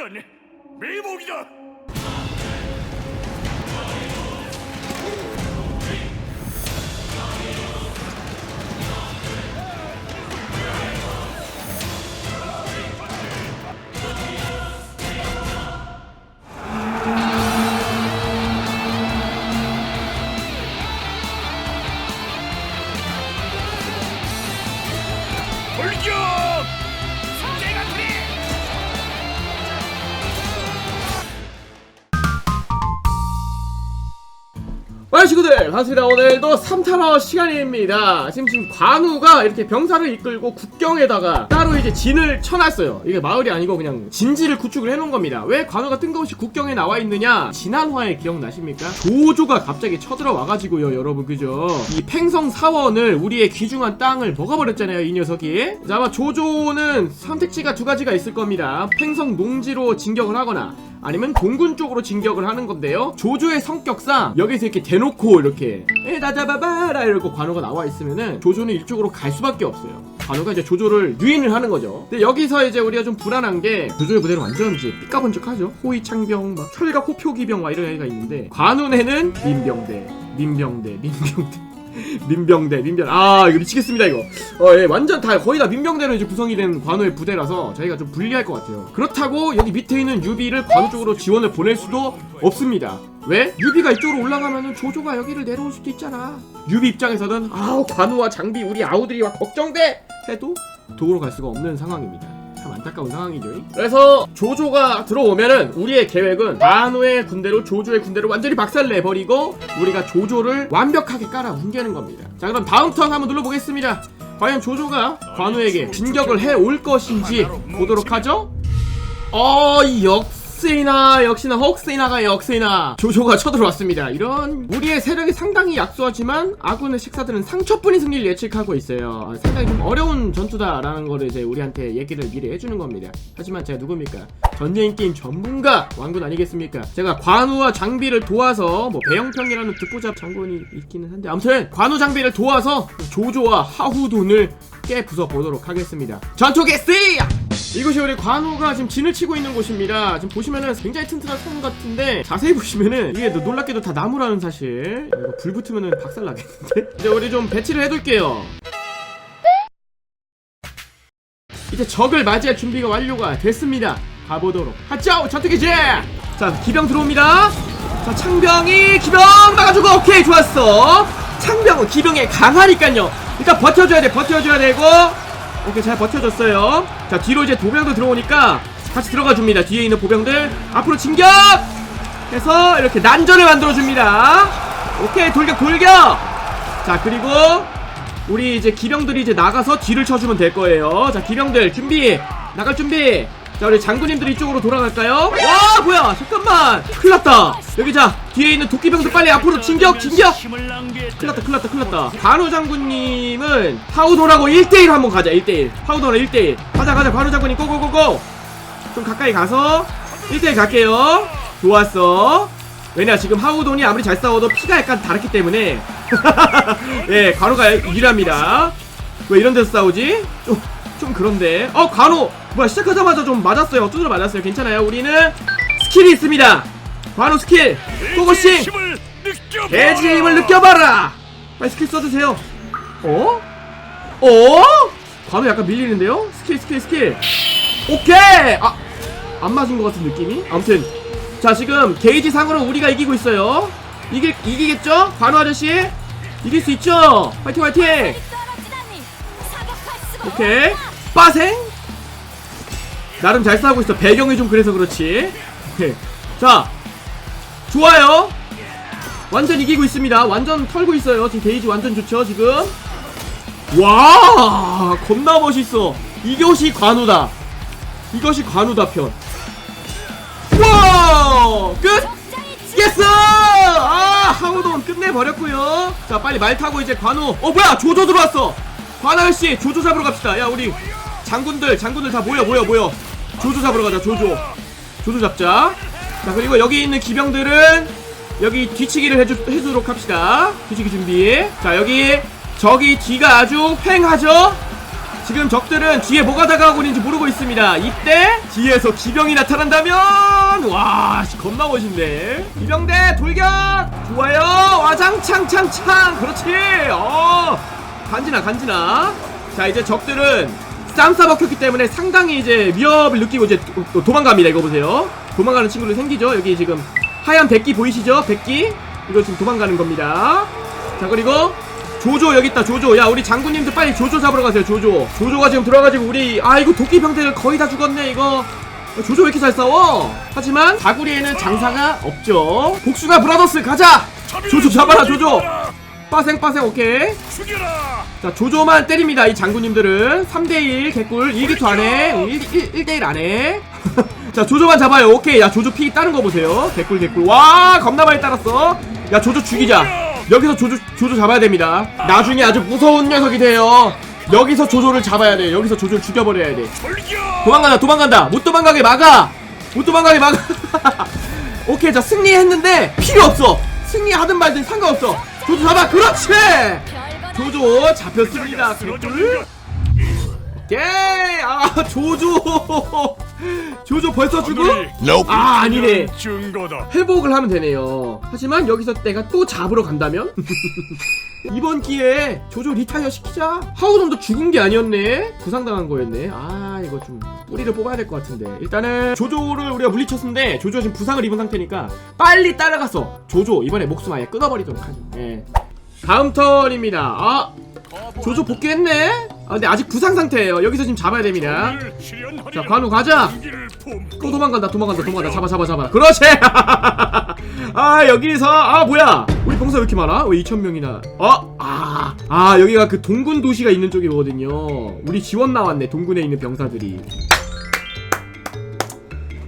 이런 매복이다. 구들 반갑습니다 오늘도 3타러 시간입니다. 지금 지금 관우가 이렇게 병사를 이끌고 국경에다가 따로 이제 진을 쳐놨어요. 이게 마을이 아니고 그냥 진지를 구축을 해놓은 겁니다. 왜 관우가 뜬금없이 국경에 나와 있느냐? 지난화에 기억나십니까? 조조가 갑자기 쳐들어와가지고요 여러분 그죠? 이 팽성 사원을 우리의 귀중한 땅을 먹어버렸잖아요 이 녀석이. 자 아마 조조는 선택지가 두 가지가 있을 겁니다. 팽성 농지로 진격을 하거나 아니면 동군 쪽으로 진격을 하는 건데요. 조조의 성격상 여기서 이렇게 대놓고 이렇게 에나 잡아봐라 이러고 관우가 나와 있으면은 조조는 이쪽으로 갈 수밖에 없어요. 관우가 이제 조조를 유인을 하는 거죠. 근데 여기서 이제 우리가 좀 불안한 게 조조의 부대는 완전 이제 삐까번쩍하죠. 호위 창병, 막 철갑 호표기병 막 이런 애가 있는데 관우네는 민병대, 민병대, 민병대. 민병대, 민병. 아, 이거 미치겠습니다, 이거. 어, 예, 완전 다, 거의 다 민병대로 이제 구성이 된 관우의 부대라서 저희가 좀 불리할 것 같아요. 그렇다고 여기 밑에 있는 유비를 관우 쪽으로 지원을 보낼 수도 없습니다. 왜? 유비가 이쪽으로 올라가면은 조조가 여기를 내려올 수도 있잖아. 유비 입장에서는, 아우, 관우와 장비, 우리 아우들이 막 걱정돼! 해도 도우러 갈 수가 없는 상황입니다. 참 안타까운 상황이죠. 그래서 조조가 들어오면은 우리의 계획은 관우의 군대로 조조의 군대를 완전히 박살내 버리고 우리가 조조를 완벽하게 깔아 뭉개는 겁니다. 자 그럼 다음 턴 한번 눌러보겠습니다. 과연 조조가 관우에게 진격을 해 올 것인지 보도록 하죠. 어역 시나 역시나 혹시나가 역시나 조조가 쳐들어왔습니다. 이런 우리의 세력이 상당히 약소하지만 아군의 식사들은 상처뿐인 승리를 예측하고 있어요. 아, 상당히 좀 어려운 전투다라는 거를 이제 우리한테 얘기를 미리 해주는 겁니다. 하지만 제가 누굽니까? 전쟁 게임 전문가 왕군 아니겠습니까? 제가 관우와 장비를 도와서 뭐 배영평이라는 듣보잡 장군이 있기는 한데 아무튼 관우 장비를 도와서 조조와 하후돈을 깨 부숴 보도록 하겠습니다. 전투 개시! 이곳이 우리 관우가 지금 진을 치고 있는 곳입니다. 지금 보시면은 굉장히 튼튼한 성 같은데 자세히 보시면은 이게 너- 놀랍게도 다 나무라는 사실. 이거 불 붙으면은 박살 나겠는데? 이제 우리 좀 배치를 해둘게요. 이제 적을 맞이할 준비가 완료가 됐습니다. 가보도록 하죠. 전투기지. 자 기병 들어옵니다. 자 창병이 기병 막아주고 오케이 좋았어. 창병은 기병에 강하니까요. 일단 버텨줘야 돼. 버텨줘야 되고 오케이 잘 버텨줬어요. 자 뒤로 이제 도병도 들어오니까 같이 들어가 줍니다. 뒤에 있는 보병들 앞으로 진격. 해서 이렇게 난전을 만들어 줍니다. 오케이 돌격 돌격. 자 그리고 우리 이제 기병들이 이제 나가서 뒤를 쳐주면 될 거예요. 자 기병들 준비 나갈 준비. 자 우리 장군님들 이쪽으로 돌아갈까요? 와 뭐야! 잠깐만! 큰일났다! 여기 자 뒤에 있는 도끼병들 빨리 앞으로 진격 진격. 큰일났다 큰일났다 큰일났다. 관우 장군님은 하우돈하고 1대1 한번 가자 1대1 하우돈하고 1대1 가자 가자 관우 장군님 고고고고! 좀 가까이 가서 1대1 갈게요. 좋았어. 왜냐 지금 하우돈이 아무리 잘 싸워도 피가 약간 다르기 때문에. 예 관우가 유리합니다. 왜 이런 데서 싸우지? 좀, 좀 그런데 어 관우 뭐야 시작하자마자 좀 맞았어요 두드려 맞았어요 괜찮아요 우리는 스킬이 있습니다 관우 스킬 느껴. 돼지의 힘을 느껴봐라! 빨리 스킬 써주세요. 어? 어? 관우 약간 밀리는데요? 스킬, 스킬, 스킬. 오케이! 아, 안 맞은 것 같은 느낌이? 아무튼. 자, 지금 게이지 상으로 우리가 이기고 있어요. 이길, 이기겠죠? 관우 아저씨? 이길 수 있죠? 화이팅, 화이팅! 떨어지다니 사격할 수가 오케이. 빠생? 나름 잘 싸우고 있어. 배경이 좀 그래서 그렇지. 자, 좋아요. 완전 이기고 있습니다. 완전 털고 있어요. 지금 게이지 완전 좋죠, 지금. 와, 겁나 멋있어. 이것이 관우다. 이것이 관우다 편. 와, 끝. 예스! 아, 하우돈 끝내버렸고요 자, 빨리 말 타고 이제 관우. 어, 뭐야, 조조 들어왔어. 관우 씨, 조조 잡으러 갑시다. 야, 우리 장군들, 장군들 다 모여, 모여, 모여. 조조 잡으러 가자, 조조. 조조 잡자. 자, 그리고 여기 있는 기병들은 여기 뒤치기를 해주, 해주도록 합시다. 뒤치기 준비. 자, 여기, 저기 뒤가 아주 횡하죠? 지금 적들은 뒤에 뭐가 다가오고 있는지 모르고 있습니다. 이때 뒤에서 기병이 나타난다면 와 씨, 겁나 멋있네. 기병대 돌격 좋아요. 와장창창창 그렇지. 어 간지나 간지나. 자 이제 적들은 쌈 싸 먹혔기 때문에 상당히 이제 위협을 느끼고 이제 도망갑니다. 이거 보세요. 도망가는 친구들 생기죠. 여기 지금 하얀 백기 보이시죠? 백기 이거 지금 도망가는 겁니다. 자 그리고 조조 여기 있다 조조 야 우리 장군님들 빨리 조조 잡으러 가세요 조조 조조가 지금 들어가지고 우리 아 이거 도끼 병들 거의 다 죽었네 이거 조조 왜 이렇게 잘 싸워 하지만 다구리에는 장사가 없죠 복수가 브라더스 가자 조조 잡아라 조조 빠생 빠생 오케이. 자 조조만 때립니다 이 장군님들은. 3대1 개꿀 1기투 안해 1, 대1 안해 자 조조만 잡아요 오케이. 야 조조 피 따는 거 보세요. 개꿀 개꿀. 와 겁나 많이 따랐어. 야 조조 죽이자. 여기서 조조 조조 잡아야 됩니다. 나중에 아주 무서운 녀석이 돼요. 여기서 조조를 잡아야 돼. 여기서 조조를 죽여버려야 돼. 도망간다 도망간다. 못 도망가게 막아! 못 도망가게 막아! 오케이 자 승리했는데 필요 없어. 승리하든 말든 상관없어 조조 잡아 그렇지 조조 잡혔습니다. 개꿀. 오케이. 아 조조. 조조 벌써 죽음? 아 아니네. 증거다. 회복을 하면 되네요. 하지만 여기서 내가 또 잡으러 간다면? 이번 기회에 조조 리타이어 시키자. 하우돈도 죽은 게 아니었네. 부상당한 거였네. 아 이거 좀 뿌리를 뽑아야 될 것 같은데. 일단은 조조를 우리가 물리쳤는데 조조가 지금 부상을 입은 상태니까 빨리 따라가서 조조 이번에 목숨 아예 끊어버리도록 하죠. 예. 다음 턴입니다. 아 조조 복귀했네. 아 근데 아직 부상 상태예요. 여기서 지금 잡아야 됩니다. 자 관우 가자. 또 도망간다 도망간다 도망간다. 잡아 잡아 잡아. 그렇지! 아 여기서 아 뭐야? 우리 병사 왜 이렇게 많아? 왜 2천명이나? 어 아아 아, 여기가 그 동군 도시가 있는 쪽이거든요. 우리 지원 나왔네 동군에 있는 병사들이.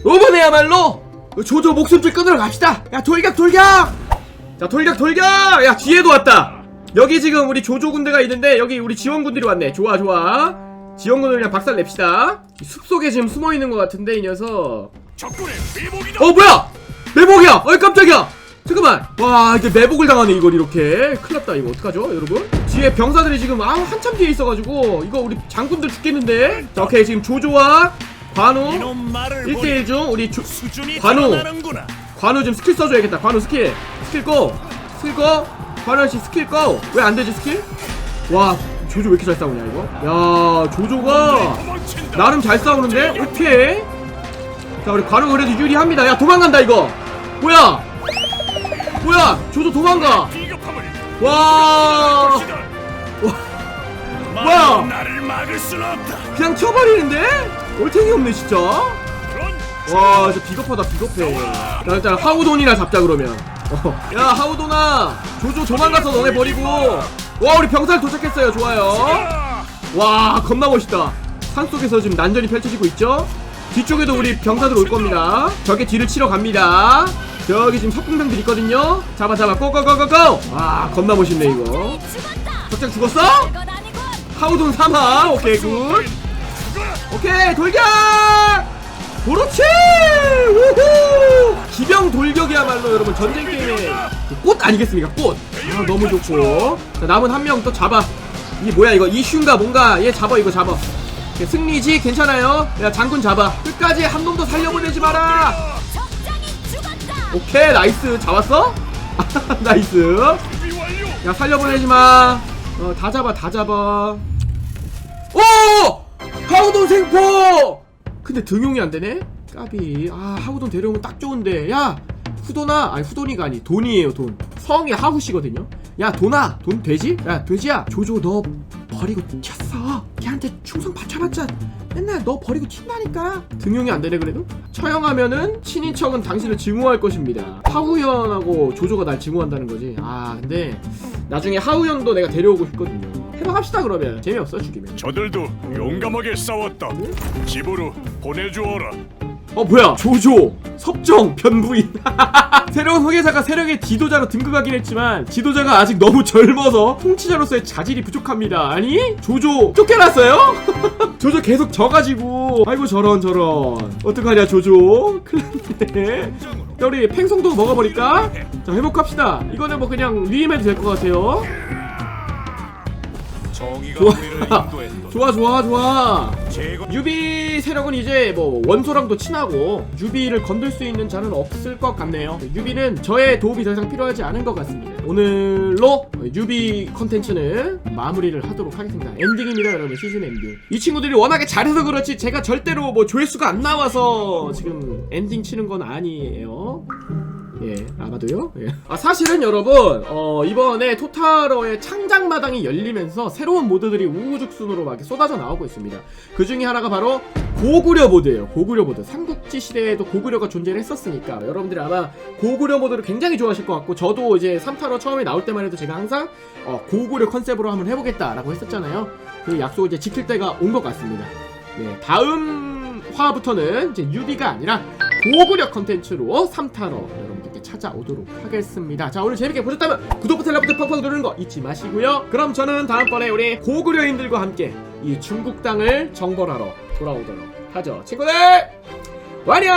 이번에야말로 조조 목숨줄 끊으러 갑시다. 야 돌격 돌격! 자 돌격 돌격! 야 뒤에도 왔다 여기 지금 우리 조조 군대가 있는데 여기 우리 지원군들이 왔네. 좋아 좋아. 지원군을 그냥 박살 냅시다. 이 숲속에 지금 숨어있는 것 같은데 이 녀석. 어 뭐야? 매복이야! 어이 깜짝이야! 잠깐만. 와 이제 매복을 당하네 이걸 이렇게. 큰일났다 이거 어떡하죠 여러분? 뒤에 병사들이 지금 아 한참 뒤에 있어가지고 이거 우리 장군들 죽겠는데? 자 오케이 지금 조조와 관우 이놈 말을 1대1 중 우리 조, 관우. 관우 좀 스킬 써줘야겠다. 관우 스킬. 스킬 고 스킬 고 관우씨 스킬 고왜 안 되지 스킬? 와 조조 왜 이렇게 잘 싸우냐 이거? 야 조조가. 나름 잘 싸우는데? 오케이. 자 우리 관우 그래도 유리합니다. 야 도망간다 이거! 뭐야? 뭐야? 조조 도망가! 와. 뭐야? 그냥 쳐버리는데? 얼탱이 없네 진짜? 와 진짜 비겁하다 비겁해. 자 일단 하우돈이나 잡자 그러면. 어. 야 하우돈아 조조 도망가서 너네 버리고. 와 우리 병살 도착했어요. 좋아요. 야! 와 겁나 멋있다. 산속에서 지금 난전이 펼쳐지고 있죠? 뒤쪽에도 우리 병사들 올 겁니다. 저게 뒤를 치러 갑니다. 저기 지금 석궁병들 있거든요? 잡아 잡아. 고고고고고! 와 겁나 멋있네 이거. 적장 죽었어? 하우돈 3화 오케이 굿. 오케이 돌격! 그렇지 우후 기병 돌격이야말로 여러분 전쟁 게임의 꽃 아니겠습니까 꽃 아, 너무 좋고 자 남은 한 명 또 잡아 이게 뭐야 이거 이슈인가 뭔가 얘 잡아 이거 잡아 승리지 괜찮아요 야 장군 잡아 끝까지 한 놈도 살려보내지 마라. 오케이 나이스 잡았어 나이스. 야 살려보내지 마. 어, 다 잡아, 다 잡아. 오! 하우돈 생포! 근데 등용이 안 되네? 까비. 아, 하우돈 데려오면 딱 좋은데. 야! 후도나, 아니, 후돈이가 아니, 돈이에요, 돈. 성이 하우씨거든요? 야, 돈아! 돈 돼지? 야, 돼지야! 조조 너 버리고 튀었어. 걔한테 충성 바쳐봤자 맨날 너 버리고 튄다니까. 등용이 안 되네, 그래도? 처형하면은 친인척은 당신을 증오할 것입니다. 하우현하고 조조가 날 증오한다는 거지. 아, 근데 나중에 하우현도 내가 데려오고 싶거든요. 해방합시다, 그러면. 재미없어, 죽이면. 저들도 용감하게 싸웠다. 집으로 보내주어라. 어 뭐야? 조조 섭정 변부인. 새로운 후계자가 세력의 지도자로 등극하긴 했지만 지도자가 아직 너무 젊어서 통치자로서의 자질이 부족합니다. 아니? 조조 쫓겨났어요? 조조 계속 져가지고. 아이고 저런 저런. 어떡하냐 조조? 큰일났네. 야 우리 팽송도 먹어버릴까? 자 회복합시다. 이거는 뭐 그냥 위임해도 될 것 같아요 정의가 좋아. 우리를. 좋아 좋아 좋아. 제거 유비 세력은 이제 뭐 원소랑도 친하고 유비를 건들 수 있는 자는 없을 것 같네요. 유비는 저의 도움이 더 이상 필요하지 않은 것 같습니다. 오늘로 유비 컨텐츠는 마무리를 하도록 하겠습니다. 엔딩입니다 여러분. 시즌 엔딩. 이 친구들이 워낙에 잘해서 그렇지 제가 절대로 뭐 조회수가 안 나와서 지금 엔딩 치는 건 아니에요 예, 아마도요. 예. 아 사실은 여러분, 어 이번에 토탈러의 창작 마당이 열리면서 새로운 모드들이 우후죽순으로 막 쏟아져 나오고 있습니다. 그 중에 하나가 바로 고구려 모드예요. 고구려 모드. 삼국지 시대에도 고구려가 존재를 했었으니까 여러분들이 아마 고구려 모드를 굉장히 좋아하실 것 같고 저도 이제 3타러 처음에 나올 때만 해도 제가 항상 어, 고구려 컨셉으로 한번 해보겠다라고 했었잖아요. 그 약속을 이제 지킬 때가 온 것 같습니다. 네, 다음 화부터는 이제 유비가 아니라 고구려 컨텐츠로 3타러 여러분들 께 찾아오도록 하겠습니다. 자, 오늘 재밌게 보셨다면 구독 버튼, 알람 버튼 팡팡 누르는 거 잊지 마시고요. 그럼 저는 다음번에 우리 고구려인들과 함께 이 중국 땅을 정벌하러 돌아오도록 하죠. 친구들! 완녕!